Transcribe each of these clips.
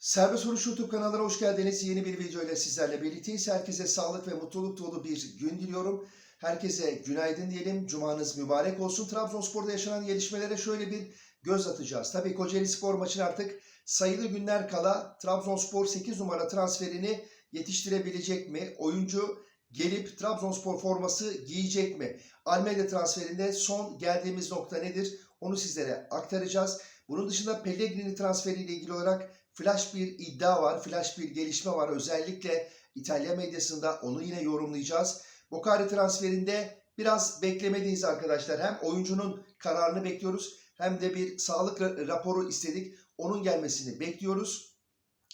Serbest Vuruş YouTube kanalına hoş geldiniz. Yeni bir video ile sizlerle birlikteyiz. Herkese sağlık ve mutluluk dolu bir gün diliyorum. Herkese günaydın diyelim. Cumanız mübarek olsun. Trabzonspor'da yaşanan gelişmelere şöyle bir göz atacağız. Tabii Kocaeli Spor maçın artık sayılı günler kala Trabzonspor 8 numara transferini yetiştirebilecek mi? Oyuncu gelip Trabzonspor forması giyecek mi? Almeda transferinde son geldiğimiz nokta nedir? Onu sizlere aktaracağız. Bunun dışında Pellegrini transferiyle ilgili olarak flash bir iddia var, flash bir gelişme var. Özellikle İtalya medyasında onu yine yorumlayacağız. Bokari transferinde biraz beklemedeyiz arkadaşlar. Hem oyuncunun kararını bekliyoruz hem de bir sağlık ra- raporu istedik. Onun gelmesini bekliyoruz.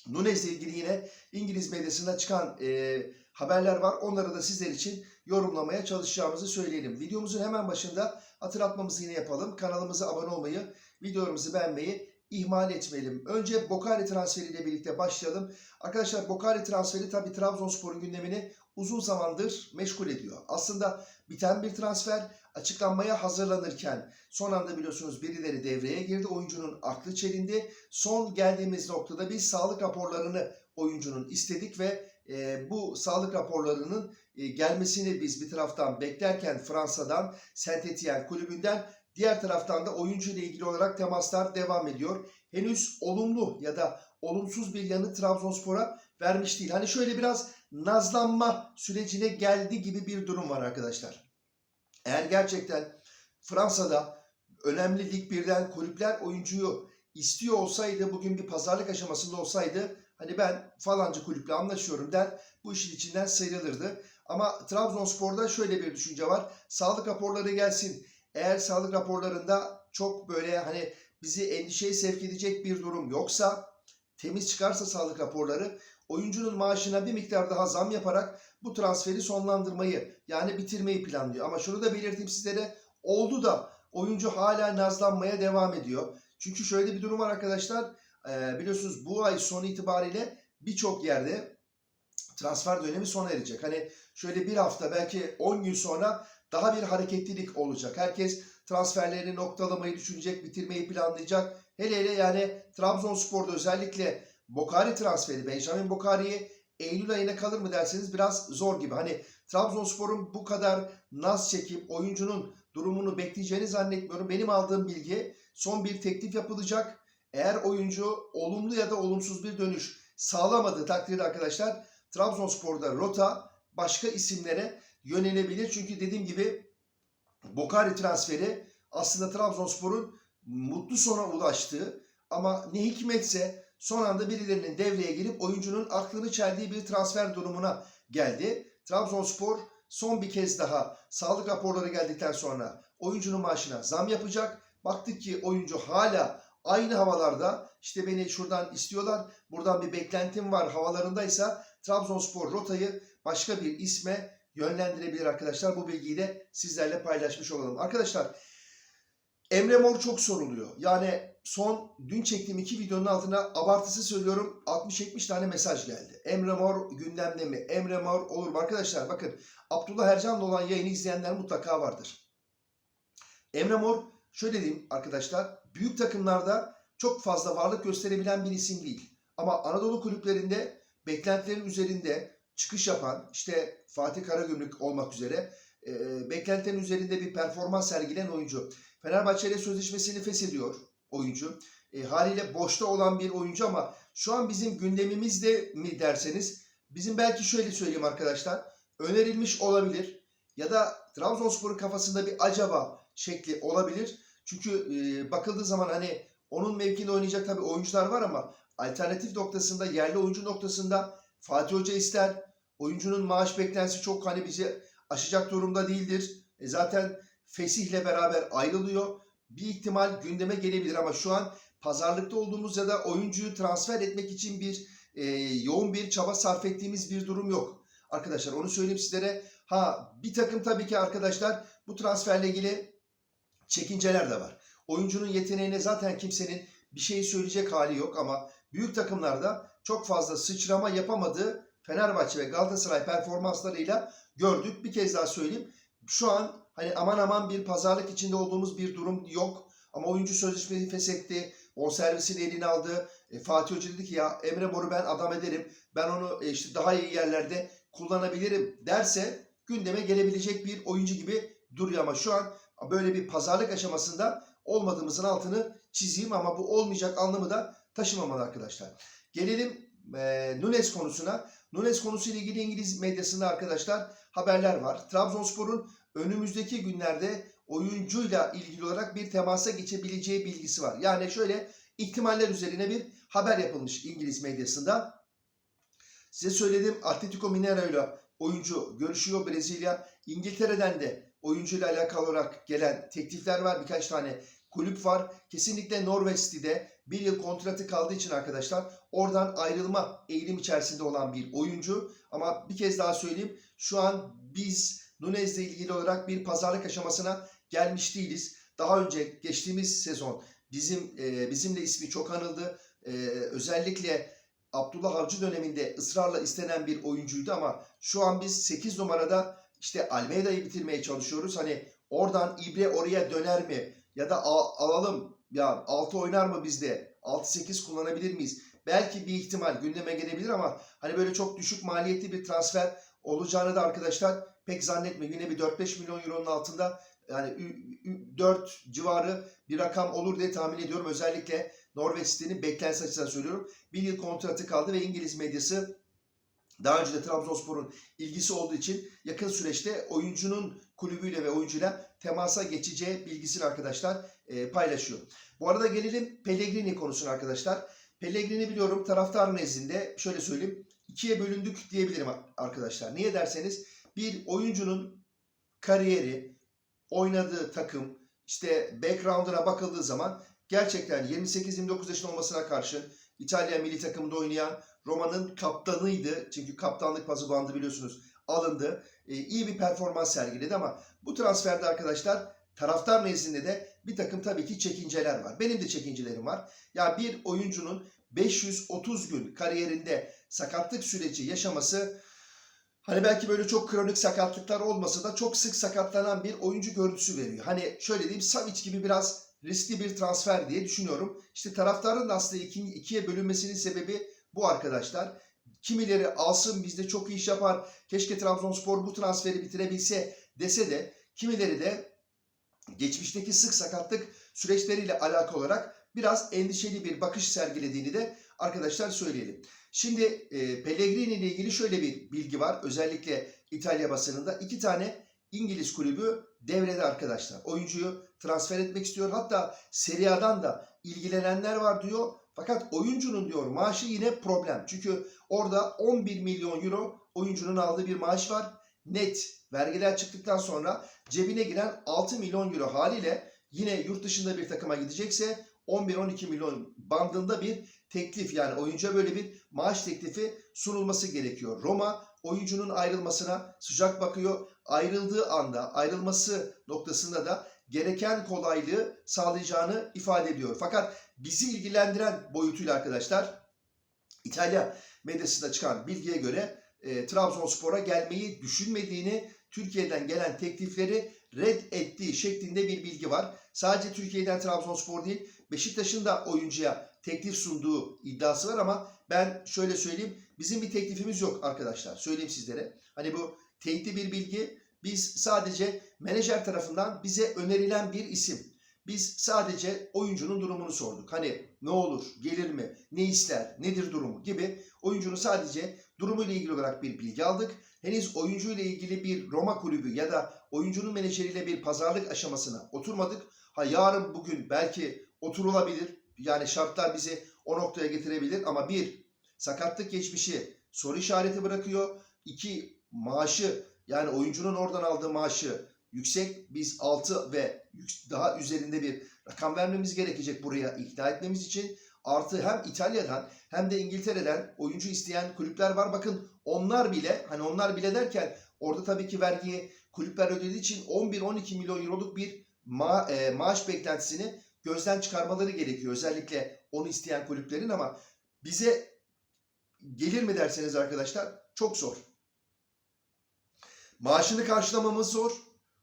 Nunez'le ilgili yine İngiliz medyasında çıkan e, haberler var. Onları da sizler için yorumlamaya çalışacağımızı söyleyelim. Videomuzun hemen başında hatırlatmamızı yine yapalım. Kanalımıza abone olmayı, videolarımızı beğenmeyi ihmal etmeyelim. Önce Bokari transferiyle birlikte başlayalım. Arkadaşlar Bokari transferi tabii Trabzonspor'un gündemini uzun zamandır meşgul ediyor. Aslında biten bir transfer açıklanmaya hazırlanırken son anda biliyorsunuz birileri devreye girdi. Oyuncunun aklı çelindi. Son geldiğimiz noktada biz sağlık raporlarını oyuncunun istedik ve e, bu sağlık raporlarının e, gelmesini biz bir taraftan beklerken Fransa'dan Saint Etienne kulübünden Diğer taraftan da oyuncu ile ilgili olarak temaslar devam ediyor. Henüz olumlu ya da olumsuz bir yanı Trabzonspor'a vermiş değil. Hani şöyle biraz nazlanma sürecine geldi gibi bir durum var arkadaşlar. Eğer gerçekten Fransa'da önemli lig birden kulüpler oyuncuyu istiyor olsaydı bugün bir pazarlık aşamasında olsaydı hani ben falancı kulüple anlaşıyorum der bu işin içinden sıyrılırdı. Ama Trabzonspor'da şöyle bir düşünce var. Sağlık raporları gelsin eğer sağlık raporlarında çok böyle hani bizi endişeye sevk edecek bir durum yoksa temiz çıkarsa sağlık raporları oyuncunun maaşına bir miktar daha zam yaparak bu transferi sonlandırmayı yani bitirmeyi planlıyor. Ama şunu da belirteyim sizlere oldu da oyuncu hala nazlanmaya devam ediyor. Çünkü şöyle bir durum var arkadaşlar biliyorsunuz bu ay sonu itibariyle birçok yerde transfer dönemi sona erecek. Hani şöyle bir hafta belki 10 gün sonra daha bir hareketlilik olacak. Herkes transferlerini noktalamayı düşünecek, bitirmeyi planlayacak. Hele hele yani Trabzonspor'da özellikle Bokari transferi, Benjamin Bokari'ye Eylül ayına kalır mı derseniz biraz zor gibi. Hani Trabzonspor'un bu kadar naz çekip oyuncunun durumunu bekleyeceğini zannetmiyorum. Benim aldığım bilgi son bir teklif yapılacak. Eğer oyuncu olumlu ya da olumsuz bir dönüş sağlamadığı takdirde arkadaşlar Trabzonspor'da rota başka isimlere yönelebilir. Çünkü dediğim gibi Bokari transferi aslında Trabzonspor'un mutlu sona ulaştığı ama ne hikmetse son anda birilerinin devreye girip oyuncunun aklını çeldiği bir transfer durumuna geldi. Trabzonspor son bir kez daha sağlık raporları geldikten sonra oyuncunun maaşına zam yapacak. Baktık ki oyuncu hala aynı havalarda işte beni şuradan istiyorlar buradan bir beklentim var havalarındaysa Trabzonspor rotayı başka bir isme yönlendirebilir arkadaşlar. Bu bilgiyi de sizlerle paylaşmış olalım. Arkadaşlar Emre Mor çok soruluyor. Yani son dün çektiğim iki videonun altına abartısı söylüyorum 60-70 tane mesaj geldi. Emre Mor gündemde mi? Emre Mor olur mu? Arkadaşlar bakın Abdullah Ercan'la olan yayını izleyenler mutlaka vardır. Emre Mor şöyle diyeyim arkadaşlar büyük takımlarda çok fazla varlık gösterebilen bir isim değil. Ama Anadolu kulüplerinde beklentilerin üzerinde çıkış yapan işte Fatih Karagümrük olmak üzere e, beklentilerin üzerinde bir performans sergileyen oyuncu. Fenerbahçe ile sözleşmesini feshediyor oyuncu. E, haliyle boşta olan bir oyuncu ama şu an bizim gündemimizde mi derseniz bizim belki şöyle söyleyeyim arkadaşlar önerilmiş olabilir ya da Trabzonspor'un kafasında bir acaba şekli olabilir. Çünkü e, bakıldığı zaman hani onun mevkinde oynayacak tabii oyuncular var ama alternatif noktasında yerli oyuncu noktasında Fatih Hoca ister. Oyuncunun maaş beklentisi çok hani bizi aşacak durumda değildir. E zaten Fesih'le beraber ayrılıyor. Bir ihtimal gündeme gelebilir ama şu an pazarlıkta olduğumuz ya da oyuncuyu transfer etmek için bir e, yoğun bir çaba sarf ettiğimiz bir durum yok. Arkadaşlar onu söyleyeyim sizlere. Ha bir takım tabii ki arkadaşlar bu transferle ilgili çekinceler de var. Oyuncunun yeteneğine zaten kimsenin bir şey söyleyecek hali yok ama büyük takımlarda çok fazla sıçrama yapamadığı Fenerbahçe ve Galatasaray performanslarıyla gördük. Bir kez daha söyleyeyim. Şu an hani aman aman bir pazarlık içinde olduğumuz bir durum yok. Ama oyuncu sözleşmeyi feshetti. Bonservisini eline aldı. E, Fatih Hoca dedi ki ya Emre Mor'u ben adam ederim. Ben onu e, işte daha iyi yerlerde kullanabilirim derse gündeme gelebilecek bir oyuncu gibi duruyor ama şu an böyle bir pazarlık aşamasında olmadığımızın altını çizeyim ama bu olmayacak anlamı da taşımamalı arkadaşlar. Gelelim e, Nunes konusuna. Nunes konusuyla ilgili İngiliz medyasında arkadaşlar haberler var. Trabzonspor'un önümüzdeki günlerde oyuncuyla ilgili olarak bir temasa geçebileceği bilgisi var. Yani şöyle ihtimaller üzerine bir haber yapılmış İngiliz medyasında. Size söyledim Atletico Mineiro ile oyuncu görüşüyor Brezilya. İngiltere'den de oyuncuyla alakalı olarak gelen teklifler var. Birkaç tane kulüp var. Kesinlikle City'de bir yıl kontratı kaldığı için arkadaşlar oradan ayrılma eğilim içerisinde olan bir oyuncu. Ama bir kez daha söyleyeyim şu an biz Nunez'le ilgili olarak bir pazarlık aşamasına gelmiş değiliz. Daha önce geçtiğimiz sezon bizim e, bizimle ismi çok anıldı. E, özellikle Abdullah Avcı döneminde ısrarla istenen bir oyuncuydu ama şu an biz 8 numarada işte Almeida'yı bitirmeye çalışıyoruz. Hani oradan İbre oraya döner mi? Ya da al- alalım ya 6 oynar mı bizde? 6-8 kullanabilir miyiz? Belki bir ihtimal gündeme gelebilir ama hani böyle çok düşük maliyetli bir transfer olacağını da arkadaşlar pek zannetmiyorum. Yine bir 4-5 milyon euronun altında yani 4 civarı bir rakam olur diye tahmin ediyorum. Özellikle Norveç City'nin beklentisi açısından söylüyorum. Bir yıl kontratı kaldı ve İngiliz medyası daha önce de Trabzonspor'un ilgisi olduğu için yakın süreçte oyuncunun kulübüyle ve oyuncuyla temasa geçeceği bilgisini arkadaşlar e, paylaşıyor. Bu arada gelelim Pellegrini konusuna arkadaşlar. Pellegrini biliyorum taraftar nezdinde şöyle söyleyeyim ikiye bölündük diyebilirim arkadaşlar. Niye derseniz bir oyuncunun kariyeri, oynadığı takım, işte background'ına bakıldığı zaman gerçekten 28-29 yaşında olmasına karşın İtalya milli takımında oynayan Roma'nın kaptanıydı. Çünkü kaptanlık pası bandı biliyorsunuz alındı. E, iyi bir performans sergiledi ama bu transferde arkadaşlar taraftar nezdinde de bir takım tabii ki çekinceler var. Benim de çekincelerim var. Ya bir oyuncunun 530 gün kariyerinde sakatlık süreci yaşaması hani belki böyle çok kronik sakatlıklar olmasa da çok sık sakatlanan bir oyuncu görüntüsü veriyor. Hani şöyle diyeyim Savic gibi biraz riskli bir transfer diye düşünüyorum. İşte taraftarın da aslında iki, ikiye bölünmesinin sebebi bu arkadaşlar. Kimileri alsın bizde çok iyi iş yapar. Keşke Trabzonspor bu transferi bitirebilse dese de kimileri de geçmişteki sık sakatlık süreçleriyle alakalı olarak biraz endişeli bir bakış sergilediğini de arkadaşlar söyleyelim. Şimdi e, Pellegrini ile ilgili şöyle bir bilgi var. Özellikle İtalya basınında iki tane İngiliz kulübü devrede arkadaşlar. Oyuncuyu transfer etmek istiyor. Hatta Serie A'dan da ilgilenenler var diyor. Fakat oyuncunun diyor maaşı yine problem. Çünkü orada 11 milyon euro oyuncunun aldığı bir maaş var. Net vergiler çıktıktan sonra cebine giren 6 milyon euro haliyle yine yurt dışında bir takıma gidecekse 11-12 milyon bandında bir teklif yani oyuncuya böyle bir maaş teklifi sunulması gerekiyor. Roma oyuncunun ayrılmasına sıcak bakıyor. Ayrıldığı anda ayrılması noktasında da gereken kolaylığı sağlayacağını ifade ediyor. Fakat bizi ilgilendiren boyutuyla arkadaşlar İtalya medyasında çıkan bilgiye göre e, Trabzonspor'a gelmeyi düşünmediğini, Türkiye'den gelen teklifleri reddettiği şeklinde bir bilgi var. Sadece Türkiye'den Trabzonspor değil, Beşiktaş'ın da oyuncuya teklif sunduğu iddiası var ama ben şöyle söyleyeyim, bizim bir teklifimiz yok arkadaşlar. Söyleyeyim sizlere. Hani bu teyitli bir bilgi. Biz sadece menajer tarafından bize önerilen bir isim. Biz sadece oyuncunun durumunu sorduk. Hani ne olur, gelir mi, ne ister, nedir durumu gibi oyuncunun sadece durumuyla ilgili olarak bir bilgi aldık. Henüz oyuncuyla ilgili bir Roma kulübü ya da oyuncunun menajeriyle bir pazarlık aşamasına oturmadık. Ha yarın bugün belki oturulabilir. Yani şartlar bizi o noktaya getirebilir ama bir sakatlık geçmişi soru işareti bırakıyor. İki maaşı yani oyuncunun oradan aldığı maaşı yüksek. Biz 6 ve daha üzerinde bir rakam vermemiz gerekecek buraya ikna etmemiz için. Artı hem İtalya'dan hem de İngiltere'den oyuncu isteyen kulüpler var. Bakın onlar bile hani onlar bile derken orada tabii ki vergiyi kulüpler ödediği için 11-12 milyon euroluk bir ma e, maaş beklentisini gözden çıkarmaları gerekiyor. Özellikle onu isteyen kulüplerin ama bize gelir mi derseniz arkadaşlar çok zor. Maaşını karşılamamız zor.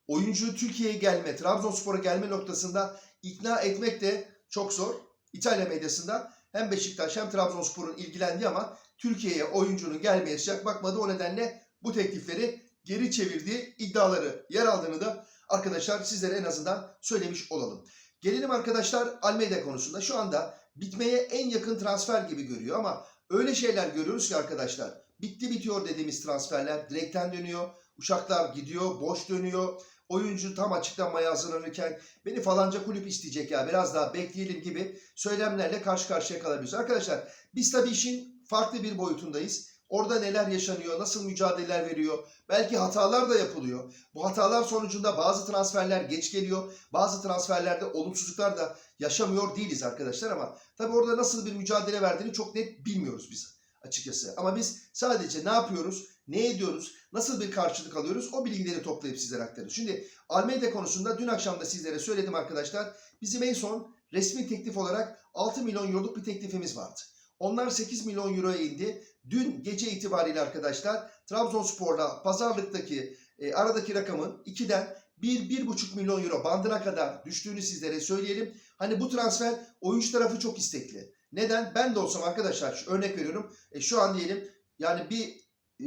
Oyuncuyu Türkiye'ye gelme, Trabzonspor'a gelme noktasında ikna etmek de çok zor. İtalya medyasında hem Beşiktaş hem Trabzonspor'un ilgilendiği ama Türkiye'ye oyuncunun gelmeye sıcak bakmadı. O nedenle bu teklifleri geri çevirdiği iddiaları yer aldığını da arkadaşlar sizlere en azından söylemiş olalım. Gelelim arkadaşlar Almeida konusunda. Şu anda bitmeye en yakın transfer gibi görüyor ama öyle şeyler görüyoruz ki arkadaşlar. Bitti bitiyor dediğimiz transferler direkten dönüyor. Uçaklar gidiyor, boş dönüyor. Oyuncu tam açıklanmaya hazırlanırken beni falanca kulüp isteyecek ya biraz daha bekleyelim gibi söylemlerle karşı karşıya kalabiliyoruz. Arkadaşlar biz tabii işin farklı bir boyutundayız. Orada neler yaşanıyor, nasıl mücadeleler veriyor, belki hatalar da yapılıyor. Bu hatalar sonucunda bazı transferler geç geliyor, bazı transferlerde olumsuzluklar da yaşamıyor değiliz arkadaşlar ama tabii orada nasıl bir mücadele verdiğini çok net bilmiyoruz biz açıkçası. Ama biz sadece ne yapıyoruz, ne ediyoruz, nasıl bir karşılık alıyoruz o bilgileri toplayıp sizlere aktarıyoruz. Şimdi Almeida konusunda dün akşam da sizlere söyledim arkadaşlar. Bizim en son resmi teklif olarak 6 milyon euroluk bir teklifimiz vardı. Onlar 8 milyon euroya indi. Dün gece itibariyle arkadaşlar Trabzonspor'la pazarlıktaki e, aradaki rakamın 2'den 1-1,5 milyon euro bandına kadar düştüğünü sizlere söyleyelim. Hani bu transfer oyuncu tarafı çok istekli. Neden? Ben de olsam arkadaşlar örnek veriyorum. E, şu an diyelim yani bir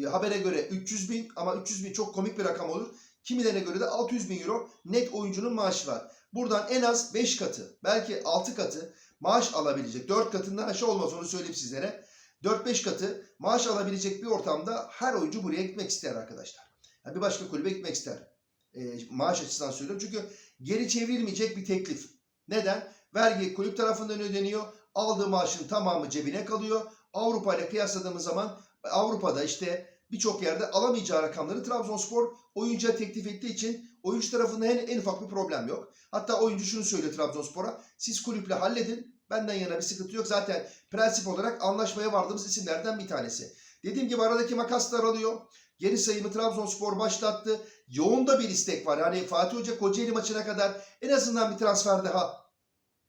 e, habere göre 300 bin ama 300 bin çok komik bir rakam olur. Kimilerine göre de 600 bin euro net oyuncunun maaşı var. Buradan en az 5 katı belki 6 katı maaş alabilecek. 4 katından aşağı olmaz onu söyleyeyim sizlere. 4-5 katı maaş alabilecek bir ortamda her oyuncu buraya gitmek ister arkadaşlar. Yani bir başka kulübe gitmek ister. E, maaş açısından söylüyorum. Çünkü geri çevrilmeyecek bir teklif. Neden? Vergi kulüp tarafından ödeniyor. Aldığı maaşın tamamı cebine kalıyor. Avrupa ile kıyasladığımız zaman Avrupa'da işte birçok yerde alamayacağı rakamları Trabzonspor oyuncuya teklif ettiği için oyuncu tarafında en, en ufak bir problem yok. Hatta oyuncu şunu söylüyor Trabzonspor'a. Siz kulüple halledin. Benden yana bir sıkıntı yok. Zaten prensip olarak anlaşmaya vardığımız isimlerden bir tanesi. Dediğim gibi aradaki makaslar alıyor. Geri sayımı Trabzonspor başlattı. Yoğun da bir istek var. Yani Fatih Hoca Kocaeli maçına kadar en azından bir transfer daha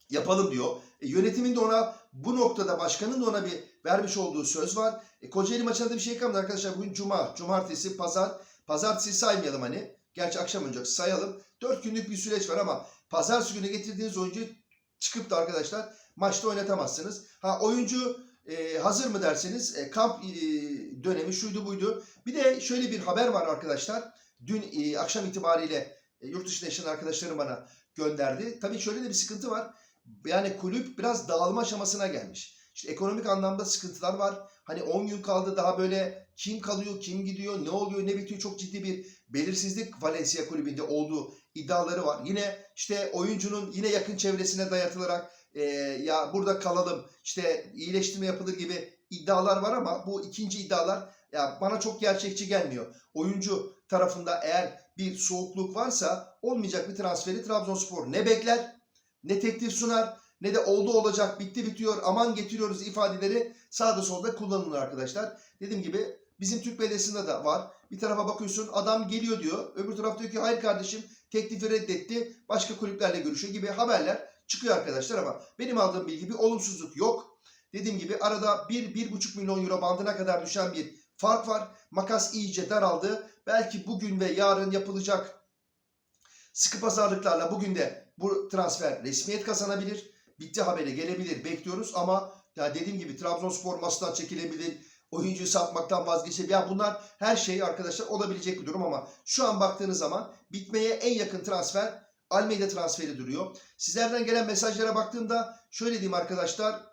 yapalım diyor. E, yönetimin de ona bu noktada başkanın da ona bir vermiş olduğu söz var. E, Kocaeli maçında da bir şey kalmadı arkadaşlar. Bugün cuma, cumartesi, pazar. Pazartesi saymayalım hani. Gerçi akşam önce sayalım. 4 günlük bir süreç var ama pazartesi günü getirdiğiniz oyuncu çıkıp da arkadaşlar maçta oynatamazsınız. Ha oyuncu e, hazır mı derseniz e, kamp e, dönemi şuydu buydu. Bir de şöyle bir haber var arkadaşlar. Dün e, akşam itibariyle e, yurt dışında yaşayan arkadaşlarım bana gönderdi. Tabii şöyle de bir sıkıntı var. Yani kulüp biraz dağılma aşamasına gelmiş. İşte ekonomik anlamda sıkıntılar var. Hani 10 gün kaldı daha böyle kim kalıyor, kim gidiyor, ne oluyor, ne bitiyor çok ciddi bir belirsizlik Valencia kulübünde olduğu iddiaları var. Yine işte oyuncunun yine yakın çevresine dayatılarak e, ya burada kalalım işte iyileştirme yapılır gibi iddialar var ama bu ikinci iddialar ya bana çok gerçekçi gelmiyor. Oyuncu tarafında eğer bir soğukluk varsa olmayacak bir transferi Trabzonspor ne bekler ne teklif sunar ne de oldu olacak bitti bitiyor aman getiriyoruz ifadeleri sağda solda kullanılır arkadaşlar. Dediğim gibi bizim Türk medyasında da var. Bir tarafa bakıyorsun adam geliyor diyor. Öbür taraf diyor ki hayır kardeşim teklifi reddetti. Başka kulüplerle görüşüyor gibi haberler çıkıyor arkadaşlar ama benim aldığım bilgi bir olumsuzluk yok. Dediğim gibi arada 1-1,5 milyon euro bandına kadar düşen bir fark var. Makas iyice daraldı. Belki bugün ve yarın yapılacak sıkı pazarlıklarla bugün de bu transfer resmiyet kazanabilir. Bitti haberi gelebilir bekliyoruz ama ya dediğim gibi Trabzonspor maçtan çekilebilir. Oyuncuyu satmaktan vazgeçebilir. Ya bunlar her şey arkadaşlar olabilecek bir durum ama şu an baktığınız zaman bitmeye en yakın transfer Almeida transferi duruyor. Sizlerden gelen mesajlara baktığımda şöyle diyeyim arkadaşlar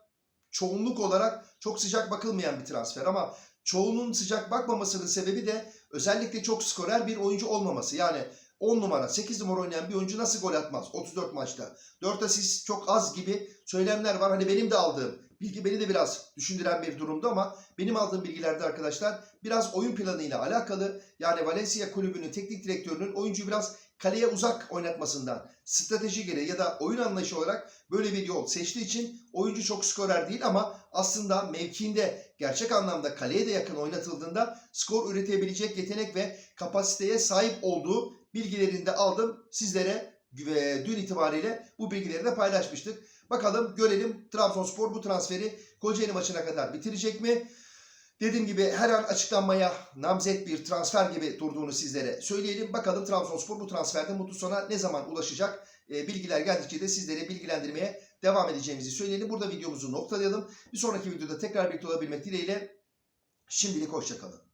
çoğunluk olarak çok sıcak bakılmayan bir transfer ama çoğunun sıcak bakmamasının sebebi de özellikle çok skorer bir oyuncu olmaması. Yani 10 numara 8 numara oynayan bir oyuncu nasıl gol atmaz 34 maçta? 4 asist çok az gibi söylemler var. Hani benim de aldığım bilgi beni de biraz düşündüren bir durumda ama benim aldığım bilgilerde arkadaşlar biraz oyun planıyla alakalı. Yani Valencia kulübünün teknik direktörünün oyuncuyu biraz kaleye uzak oynatmasından strateji gereği ya da oyun anlayışı olarak böyle bir yol seçtiği için oyuncu çok skorer değil ama aslında mevkiinde gerçek anlamda kaleye de yakın oynatıldığında skor üretebilecek yetenek ve kapasiteye sahip olduğu bilgilerini de aldım. Sizlere dün itibariyle bu bilgileri de paylaşmıştık. Bakalım görelim Trabzonspor bu transferi Kocaeli maçına kadar bitirecek mi? Dediğim gibi her an açıklanmaya namzet bir transfer gibi durduğunu sizlere söyleyelim. Bakalım Trabzonspor bu transferde mutlu sona ne zaman ulaşacak? E, bilgiler geldikçe de sizleri bilgilendirmeye devam edeceğimizi söyleyelim. Burada videomuzu noktalayalım. Bir sonraki videoda tekrar birlikte olabilmek dileğiyle şimdilik hoşçakalın.